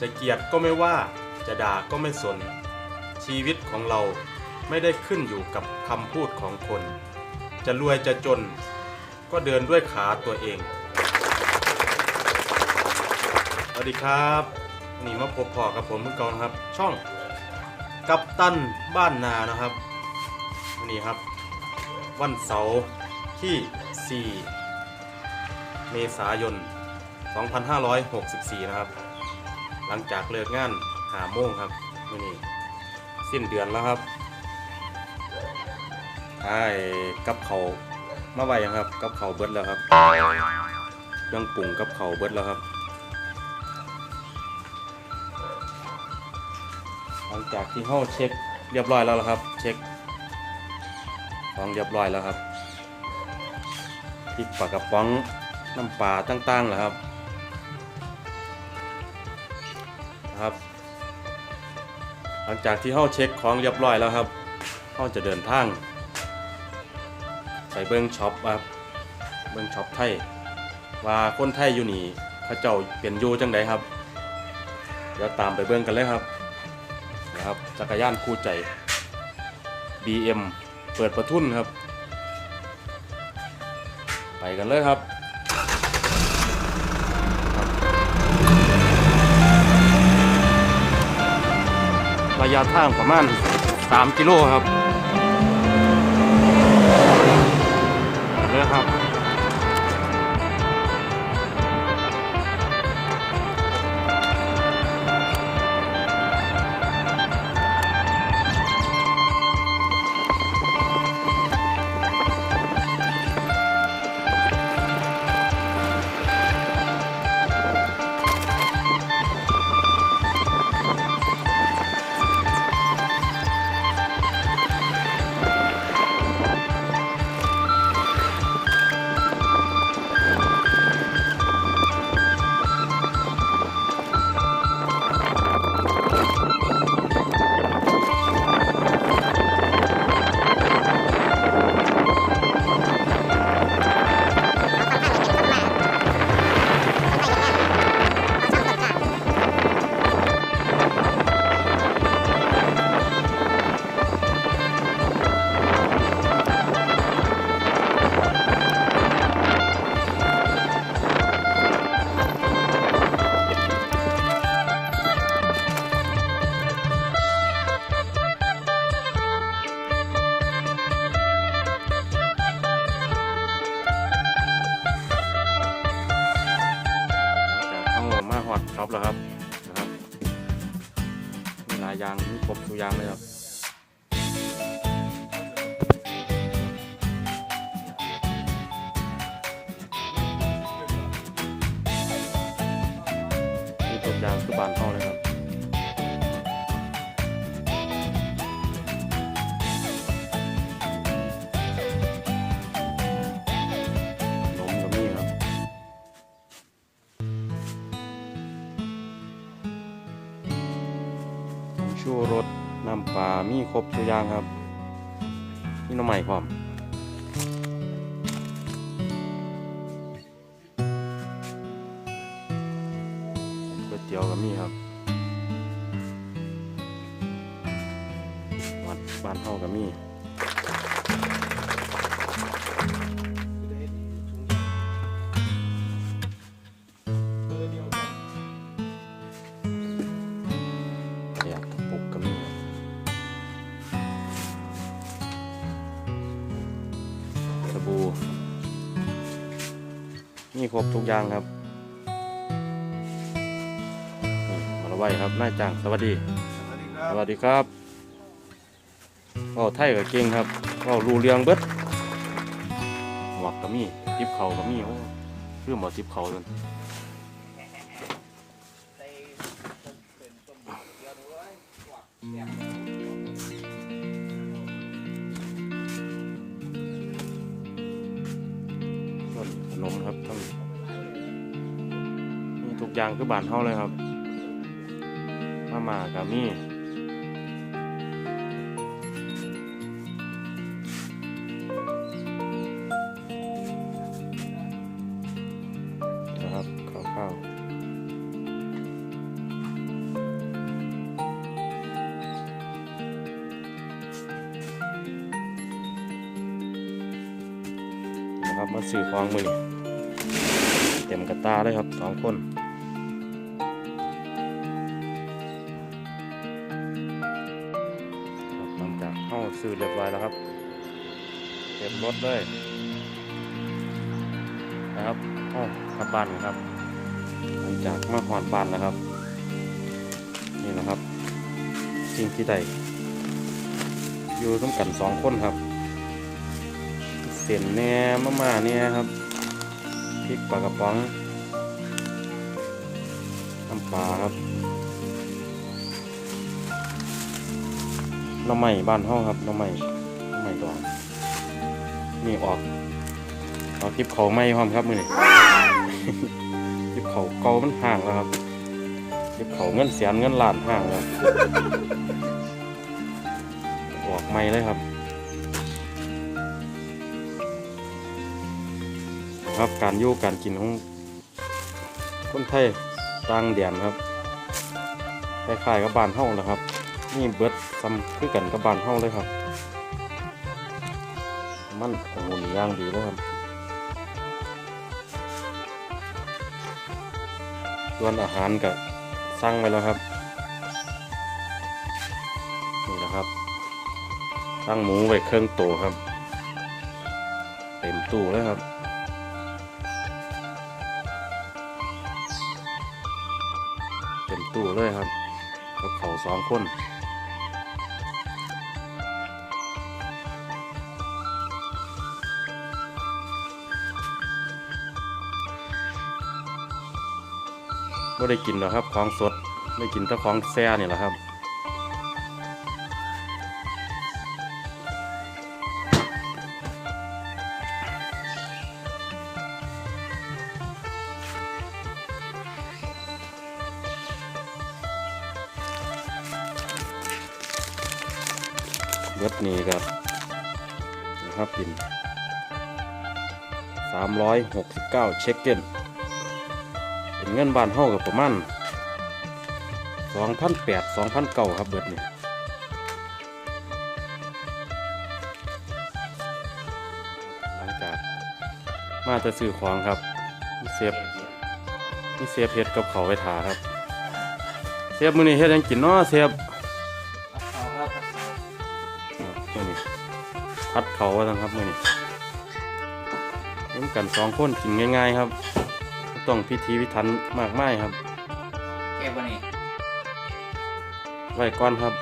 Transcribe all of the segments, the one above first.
จะเกลียดก็ไม่ว่าจะด่าก็ไม่สน ชีวิตของเราไม่ได้ขึ้นอยู่กับคำพูดของคน จะรวยจะจน ก็เดินด้วยขาตัวเอง สวัสดีครับนี่มาพบพอกับผมเมื่อก่อนครับ ช่องกัปตันบ้านนานะครับนนี้ครับ วันเสาร์ที่ 4 เมษายน 2564 นะครับ ลังจากเลิกงานหาโมงครับนนี้สิ้นเดือนแล้วครับไอ้กับเขามาไว้ยังครับ กับเขาเบิดแล้วครับเครื่องปรุงกับเขาเบิดแล้วครับหลังจากที่เขาเช็คเรียบร้อยแล้วละครับ เช็คของเรียบร้อยแล้วครับพริกปลากระป๋องน้ำปลาต่างๆแหละครับ ครับ หลังจากที่เข้าเช็คของเรียบร้อยแล้วครับเขาจะเดินทางไปเบิ้งช็อปครับเบิ้งช็อปไทย ว่าคนไทยอยู่นี่เขาเจ้าเป็นอยู่จังไดครับ เดี๋ยวตามไปเบิ้งกันเลยครับนะครับจักรยานคู่ใจ BM เปิดประทุนครับ ไปกันเลยครับ ระยะทางประมาณ 3 กิโลครับ แล้วครับนะครับมีหลายยางมีครบทุกอย่างเลยครับ ชูรสน้ำปลามีครบทุกอย่างครับนี่น้ำใหม่พร้อมก๋วยเตี๋ยวก็มีครับวัดบ้านเฮาก็มี บู่มีครบทุกอย่างครับนี่มาละไว้ครับนายจ้างสวัสดี สวัสดีครับเว้าไทยกับเก่งครับเว้ารู้เรื่องเบิดหมวกก็มีจิบเขาก็มีโอ้เรื่องหมอจิบเขาเลยส่ ย่างคือบ้านเฮาเลยครับ มาหมาก็มีนะครับข้าวข้าวนะครับมาสื่อของมือเต็มกระตาเลยครับสองคน เข้าสื่อเรียบร้อยแล้วครับเก็บรถเลยนะครับเข้ากลับบ้านครับ หลังจากมาหอดบ้านแล้วครับ นี่นะครับ สิ่งที่ได้อยู่ร่วมกันสองคนครับ เส้นแหน่มะม่าเนี่ยครับพริกปลากระป๋องน้ำปลาครับ น้ำใหม่บ้านห้องครับหน้ำใหม่น้ำใหม่ดองนี่ออกเอาคลิปเขาไหม่พร้อมครับมือนี่คลิปเขาเก่ามันห่างแล้วครับคลิปเขาเงินเสียนเงินล้านห่างแล้วออกไม่เลยครับ ครับการอยู่การกินของคนไทยต่างแดนครับคล้ายๆกับบ้านเฮาแหละครับ นี่เบิดซ้ำคือกันกับบ้านเฮาเลยครับ มันองุ่นย่างดีเลยครับ ส่วนอาหารก็สั่งไว้แล้วครับ นี่นะครับตั้งหมูไว้เครื่องโตครับ เต็มตู้เลยครับเต็มตู้เลยครับกับเขาสองคน ไม่ได้กินหรอกครับของสดได้กินแต่ของแซ่นี่แหละครับเบิดนี้ครับนะครับบินสามร้อยหกสิบเก้าเช็คเก้น เป็นเงินบานเท่ากับประมาณสองพันแปดสองพันเก้าครับเบิดนี้หลังจากมาจะซื้อของครับมีเซฟมีเซฟเฮ็ดกับเขาวไปถาครับ เซฟมือนี้เฮ็ดยังกินเนาะเซฟมือนี้พัดเขาว่าจังครับมื่อนี้ร่วมกันสองคนกินง่าย ๆ ครับ ต้องพิธีพิถันมากมายครับ แก้วันนี้ไว้ก่อนครับ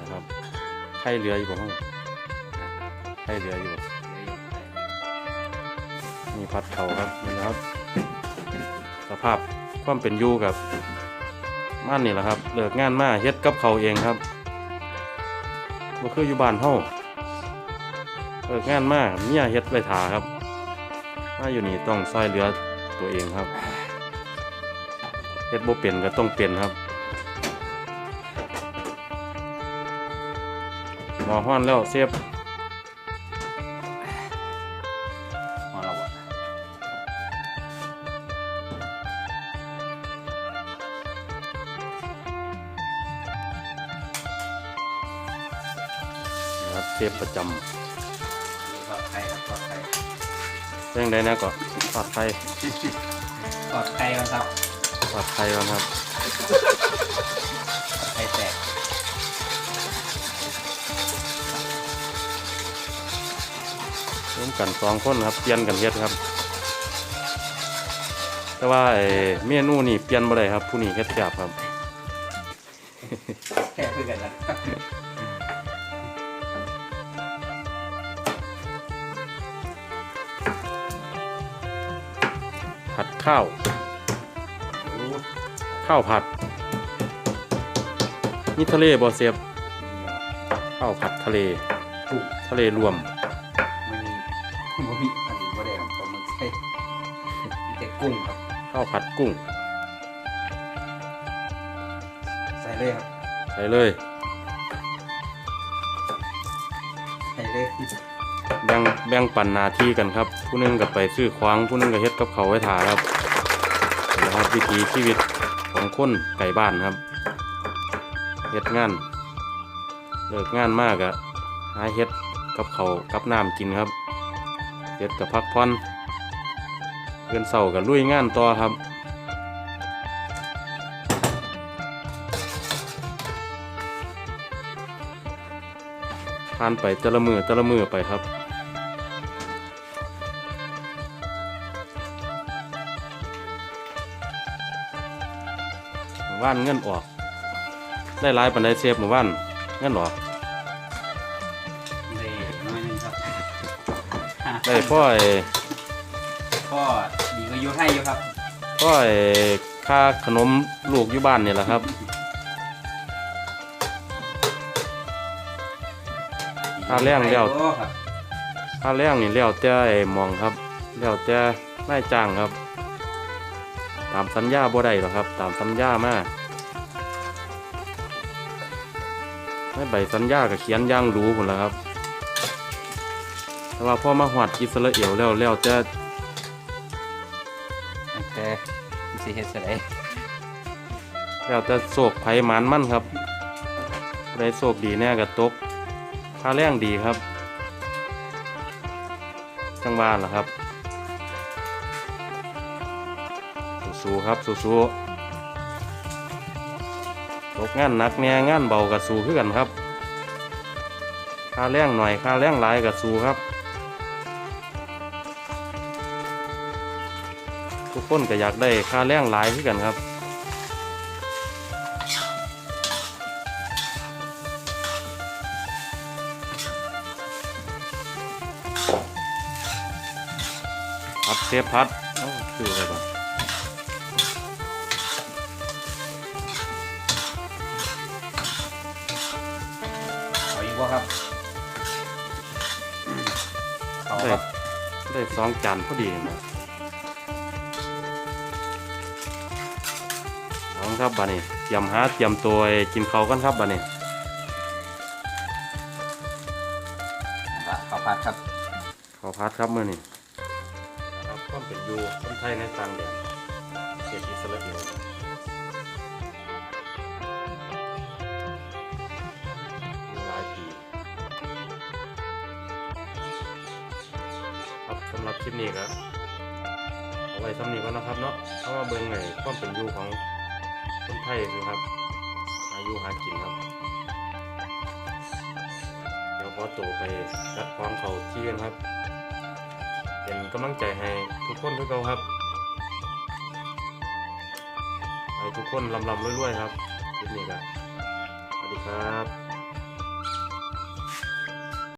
นะครับไข่เหลืออยู่บ่ห้องไข่เหลืออยู่บ่มีพัดเขาครับนี่นะครับ สภาพความเป็นอยู่กับม่านนี่แหละครับเลิกงานมาเฮ็ดกับเขาวเองครับบ่คืออยู่บ้านเฮาเลิกงานมาเมียเฮ็ดไว้ถาครับ มาอยู่นี่ต้องซอยเหลือตัวเองครับเฮ็ดบ่เป็นก็ต้องเป็นครับหมอฮ้อนแล้วเซฟขอเราอะนะครับเซฟประจำ เรื่องใดนะก็ทอดไข่ทอดไข่กันครับทอดไข่ก่อนครับไข่แตกร่วมกันสองคนครับเปลี่ยนกันเฮ็ดครับ แต่ว่าไอ้เมนูนี่เปลี่ยนบ่ได้ครับ ผู้นี้เฮ็ดแซ่บครับ ข้าว ข้าวผัด นี่ทะเลบ่เสียบข้าวผัดทะเล ถูกทะเลรวมไม่มีไม่มีอันนี้ไม่ได้ครับปลาหมึกใส่มีแต่กุ้งครับ ข้าวผัดกุ้งใส่เลยครับใส่เลย ใส่เลย แบ่งแบ่งปันหนาที่กันครับ ผู้นึงก็ไปซื้อควางผู้นึงก็เฮ็ดกับเขาไว้ถาครับนะครับวิถีชีวิตของคนไก่บ้านครับเฮ็ดงานเลิกงานมากอะหาเฮ็ดกับเขากับน้ำกินครับเด็ดกับพักผ่อนเงินเสากับลุยงานต่อครับ ผ่านไปแต่ละมือแต่ละมือไปครับหมู่บ้านเงินออก ได้หลายปันไดเซฟหมู่บ้านเงินออก ได้น้อยหนึงครับได้พ่อไอ้ก็ดีก็อยู่ให้อยู่ครับพ่อไอ้ค่าขนมลูกอยู่บ้านนี่แหละครับ ค่าแรงแล้วโอ้ครับค่าแรงนี่แล้วแต่ไอ้หมองครับแล้วแต่นายจ้างครับ ตามสัญญาบ่ได้หรอกครับ ตามสัญญามาในใบสัญญาก็เขียนอย่างรู้หมดแล้วครับ แต่ว่าพอมาหอดอิสราเอลแล้วแล้วแต่แต่สิเฮ็ดซะได้แล้วแต่โศกไผหมานมั่นครับ ได้โศกดีแน่กับตก ค่าแรงดีครับ จังหวานล่ะครับ สู้ๆครับสู้ๆตกงานหนักแน่งานเบากับสู้คือกันครับค่าแรงหน่อยค่าแรงหลายกับสู้ครับ ทุกคนก็อยากได้ค่าแรงหลายคือกันครับ พัดเซฟพัดเอ้าคืออะไรบ้างเอาอีกบ่ครับเอาได้ครับได้สองจานพอดีนะเอาครับบานี้เตรียมหาเตรียมตัวไอ้กินเขาวกันครับบานี้ครับข้าวผัดครับเขาวพัดครับมื่อนี้ ความเป็นอยู่คนไทยในต่างแดนเขตอิสราเอลมีหลายปีครับสำหรับคลิปนี้ครับเอาไว้สำนีก่อนนะครับเนาะเพราะว่าเบิ่งไงความเป็นอยู่ของคนไทยคือครับอายุหากินครับ เดี๋ยวขอตัวไปจัดความเขาที่กันครับ เป็นกำลังใจให้ทุกคนคือเราครับให้ทุกคนลำลำรวยๆครับคลิปนี้ครับสวัสดีครับ